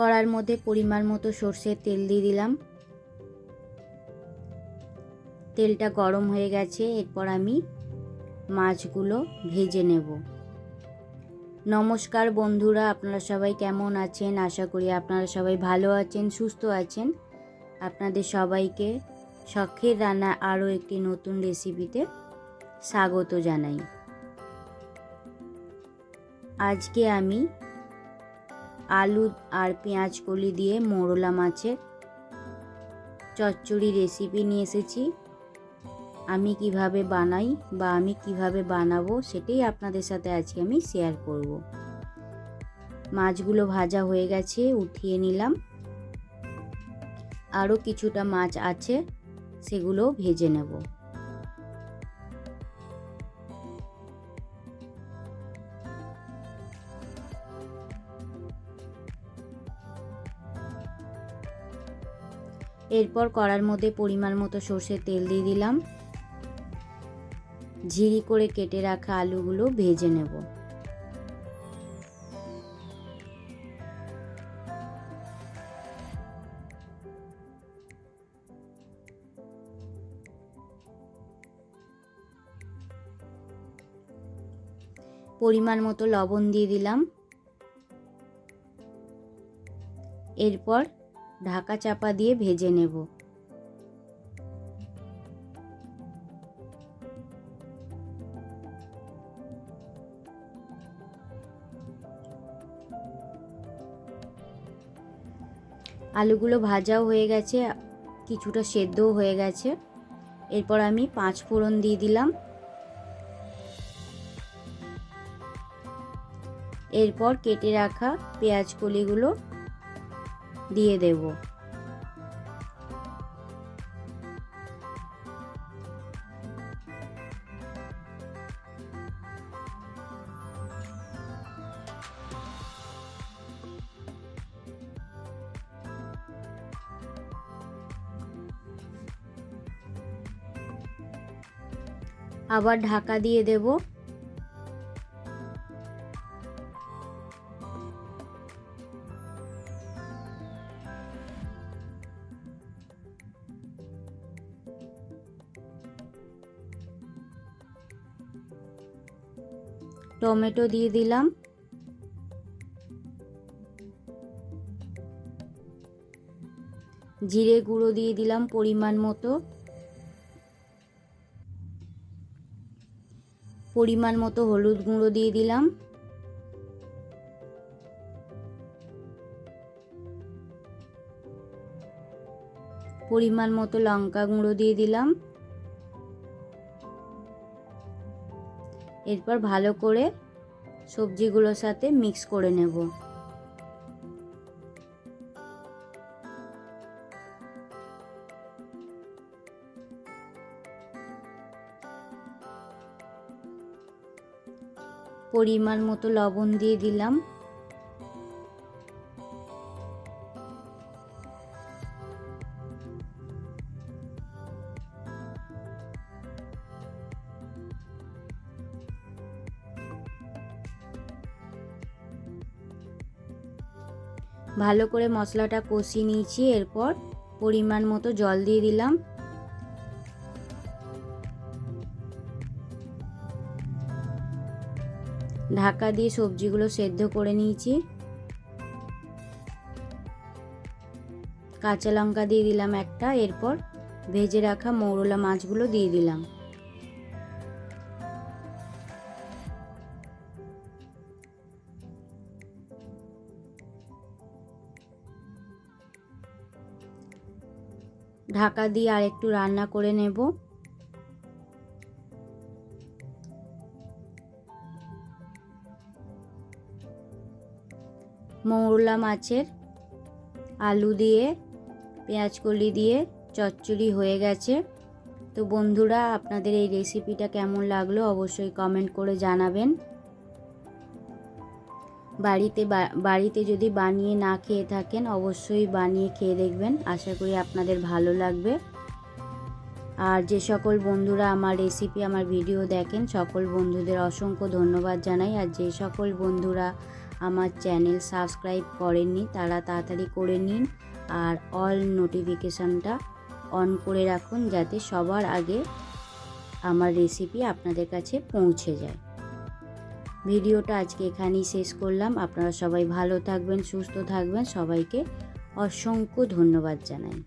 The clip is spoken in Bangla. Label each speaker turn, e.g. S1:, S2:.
S1: কড়ার মধ্যে পরিমাণ মতো সর্ষের তেল দিয়ে দিলাম। তেলটা গরম হয়ে গেছে, এরপর আমি মাছগুলো ভেজে নেব। নমস্কার বন্ধুরা, আপনারা সবাই কেমন আছেন? আশা করি আপনারা সবাই ভালো আছেন, সুস্থ আছেন। আপনাদের সবাইকে শখের রান্না আরও একটি নতুন রেসিপিতে স্বাগত জানাই। আজকে আমি আলু আর পেঁয়াজ কলি দিয়ে মোরলা মাছের চচ্চড়ি রেসিপি নিয়ে এসেছি। আমি কীভাবে বানাই বা আমি কীভাবে বানাবো সেটাই আপনাদের সাথে আজকে আমি শেয়ার করব। মাছগুলো ভাজা হয়ে গেছে, উঠিয়ে নিলাম। আরও কিছুটা মাছ আছে, সেগুলো ভেজে নেব। এরপর কড়ার মধ্যে পরিমাণ মতো সর্ষের তেল দিয়ে দিলাম। ঝিরি করে কেটে রাখা আলুগুলো ভেজে নেব। পরিমাণ মতো লবণ দিয়ে দিলাম। এরপর ঢাকা চাপা দিয়ে ভেজে নেব। আলুগুলো ভাজাও হয়ে গেছে, কিছুটা সেদ্ধও হয়ে গেছে। এরপর আমি পাঁচ ফোড়ন দিয়ে দিলাম। এরপর কেটে রাখা পেঁয়াজ কলিগুলো দিয়ে দেব আবার ঢাকা দিয়ে দেব টমেটো দিয়ে দিলাম। জিরে গুঁড়ো দিয়ে দিলাম পরিমাণ মতো। পরিমাণ মতো হলুদ গুঁড়ো দিয়ে দিলাম। পরিমাণ মতো লঙ্কা গুঁড়ো দিয়ে দিলাম। এরপর ভালো করে সবজিগুলোর সাথে মিক্স করে নেব। পরিমাণ মতো লবণ দিয়ে দিলাম। ভালো করে মশলাটা কষিয়ে নিয়েছি, এরপর পরিমাণ মতো জল দিয়ে দিলাম। ঢাকা দিয়ে সবজিগুলো সেদ্ধ করে নিয়েছি। কাঁচা লঙ্কা দিয়ে দিলাম একটা, এরপর ভেজে রাখা মৌরলা মাছগুলো দিয়ে দিলাম। ঢাকা দিয়ে আর একটু রান্না করে নেব। মৌরলা মাছের আলু দিয়ে, পেঁয়াজ কলি দিয়ে চচ্চড়ি হয়ে গেছে। তো বন্ধুরা, আপনাদের এই রেসিপিটা কেমন লাগল অবশ্যই কমেন্ট করে জানাবেন। বাড়িতে বাড়িতে যদি বানিয়ে না খেয়ে থাকেন, অবশ্যই বানিয়ে খেয়ে দেখবেন। আশা করি আপনাদের ভালো লাগবে। আর যে সকল বন্ধুরা আমার রেসিপি আমার ভিডিও দেখেন, সকল বন্ধুদের অসংখ্য ধন্যবাদ জানাই। আর যে সকল বন্ধুরা আমার চ্যানেল সাবস্ক্রাইব করেননি, তারা তাড়াতাড়ি করে নিন। আর অল নোটিফিকেশানটা অন করে রাখুন, যাতে সবার আগে আমার রেসিপি আপনাদের কাছে পৌঁছে যায়। ভিডিওটা আজকে এখানেই শেষ করলাম। আপনারা সবাই ভালো থাকবেন, সুস্থ থাকবেন। সবাইকে অসংখ্য ধন্যবাদ জানাই।